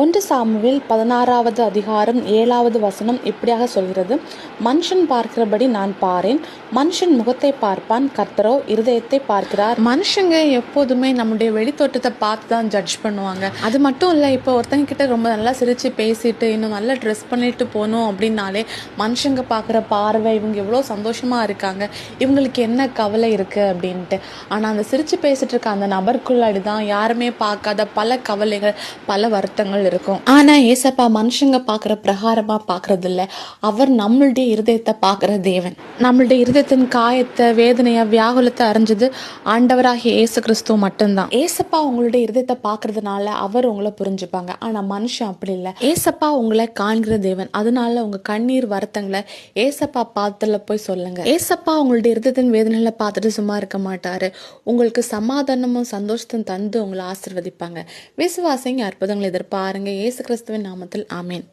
ஒன்று சாமுவில் பதினாறாவது அதிகாரம் ஏழாவது வசனம் இப்படியாக சொல்கிறது. மனுஷன் பார்க்கிறபடி நான் பாரேன். மனுஷன் முகத்தை பார்ப்பான். கர்த்தரோ இருதயத்தை பார்க்கிறார். மனுஷங்க எப்போதுமே நம்முடைய வெளித்தோட்டத்தை பார்த்து தான் ஜட்ஜ் பண்ணுவாங்க. அது மட்டும் இல்லை இப்போ ஒருத்தங்க கிட்ட ரொம்ப நல்லா சிரித்து பேசிட்டு இன்னும் நல்லா ட்ரெஸ் பண்ணிட்டு போகணும் அப்படின்னாலே மனுஷங்க பார்க்குற பார்வை இவங்க எவ்வளோ சந்தோஷமாக இருக்காங்க. இவங்களுக்கு என்ன கவலை இருக்குது அப்படின்ட்டு. ஆனால் அந்த சிரித்து பேசிட்டு இருக்க அந்த நபருக்குள்ளாடி தான் யாருமே பார்க்காத பல கவலைகள் பல வருத்தங்கள் இருக்கும். ஆனா ஏசப்பா மனுஷங்க பார்க்குற பிரகாரமா பார்க்கறது இல்ல அவர் நம்மளுடைய இருதயத்தை பார்க்குற தேவன். நம்மளுடைய இருதயத்தின் காயத்தை வேதனையை வியாகுலத்தை அறிஞ்சது ஆண்டவராகிய இயேசு கிறிஸ்துவ மட்டும்தான். ஏசப்பா உங்களுடைய இருதயத்தை பார்க்கறதுனால அவர் உங்களை புரிஞ்சுப்பாங்க. ஆனா மனுஷன் அப்படி இல்லை. ஏசப்பா உங்களை காண்கிற தேவன். அதனால உங்க கண்ணீர் வருத்தங்களை ஏசப்பா பாத்துல போய் சொல்லுங்க. ஏசப்பா உங்களுடைய இருதயத்தின் வேதனைகளை பார்த்துட்டு சும்மா இருக்க மாட்டாரு. உங்களுக்கு சமாதானமும் சந்தோஷத்தையும் தந்து உங்களை ஆசிர்வதிப்பாங்க. விசுவாசிங்க அற்புதங்களை பாருங்கள் இயேசு கிறிஸ்துவின் நாமத்தில் ஆமேன்.